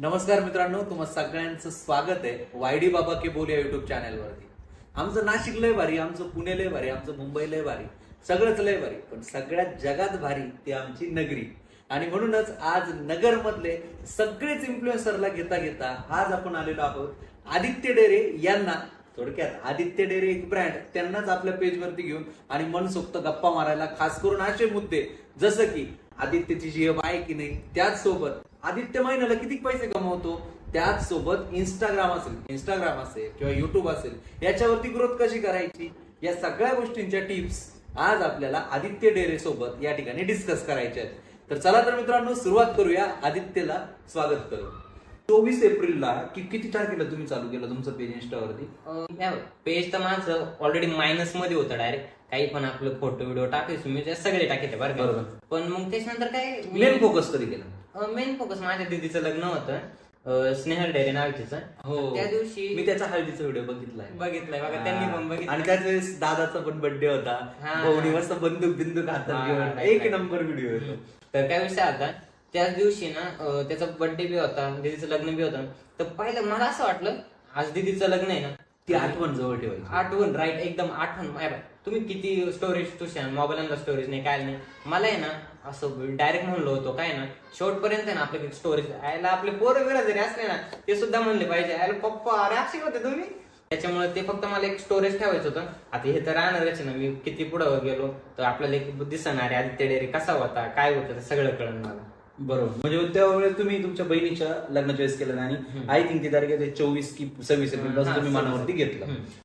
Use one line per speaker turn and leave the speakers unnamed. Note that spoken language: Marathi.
नमस्कार मित्रांनो तुम्हा सगळ्यांचं स्वागत आहे वायडी बाबा के बोल या युट्यूब चॅनलवरती आमचं नाशिक लय भारी आमचं पुणे लय भारी आमचं मुंबई लय भारी सगळंच लय भारी पण सगळ्यात जगात भारी ती आमची नगरी. आणि म्हणूनच आज नगर मधले सगळेच इन्फ्लुएन्सरला घेता घेता आज आपण आलेलो आहोत आदित्य डेरे यांना. थोडक्यात आदित्य डेरे एक ब्रँड त्यांनाच आपल्या पेजवरती घेऊन आणि मनसोक्त गप्पा मारायला खास करून असे मुद्दे जसं की आदित्यची जी आहे की नाही त्याच सोबत आदित्य महिन्याला किती पैसे कमवतो? त्याच सोबत इंस्टाग्राम असेल इंस्टाग्राम असेल किंवा युट्यूब असेल याच्यावरती ग्रोथ कशी करायची? या सगळ्या गोष्टींच्या टिप्स आज आपल्याला आदित्य डेरे सोबत या ठिकाणी डिस्कस करायच्या आहेत. तर चला तर मित्रांनो सुरुवात करूया. आदित्यला स्वागत करू. चोवीस एप्रिलला कि किती तारखेला तुम्ही चालू केलं तुमचं पेज इंस्टावरती
पेज तर माझं ऑलरेडी मायनसमध्ये होतं डायरेक्ट काही पण आपलं फोटो व्हिडिओ टाकायचो मी ते सगळे टाकायचे बरं का?
बरोबर.
पण मग त्याच्यानंतर काय
मेन फोकस कधी केला?
मेन फोकस माझ्या दीदीचं लग्न होतं. अं, स्नेहल डेरे नाव तिचं
हो.
त्या दिवशी
मी त्याचा हळदीचा व्हिडिओ बघितलाय.
बघितलंय बघा त्यांनी पण
आणि
बघितलं
त्याच वेळेस दादाचा पण बर्थडे होता.
हा.
भाऊनी मस्त बंदूक बिंदूक हातात
हा,
घेऊन
right,
एक
right.
नंबर व्हिडिओ येतो
तर काय विषय आता त्याच दिवशी ना त्याचा बर्थडे बी होता दीदीचं लग्न बी होतं. तर पहिलं मला असं वाटलं आज दीदीचं लग्न आहे ना
ती आठवण जवळ ठेवायची.
आठवण राईट एकदम आठवण. तुम्ही किती स्टोरेज तुझ्या मोबाईलला स्टोरेज नाही काय नाही. मला आहे ना असं डायरेक्ट म्हणलो होतो काय ना शेवटपर्यंत आहे ना आपल्या स्टोरेज आयला आपले पोरं बिरं जरी असले ना ते सुद्धा म्हणले पाहिजे आयला पप्पा अरे असे होते तुम्ही. त्याच्यामुळे ते फक्त मला एक स्टोरेज ठेवायचं होतं. आता हे तर राहणारच ना मी किती पुढं गेलो तर आपल्याला एक दिसणार आहे आदित्य डेरे कसा होता काय होतं सगळं कळण मला.
बरोबर म्हणजे त्यावेळेस तुम्ही तुमच्या बहिणीच्या लग्न चॉईस केलं आणि आय थिंक ती तारीख चोवीस की सव्वीस
एप्रिलपासून
तुम्ही. मनावरती घेतलं.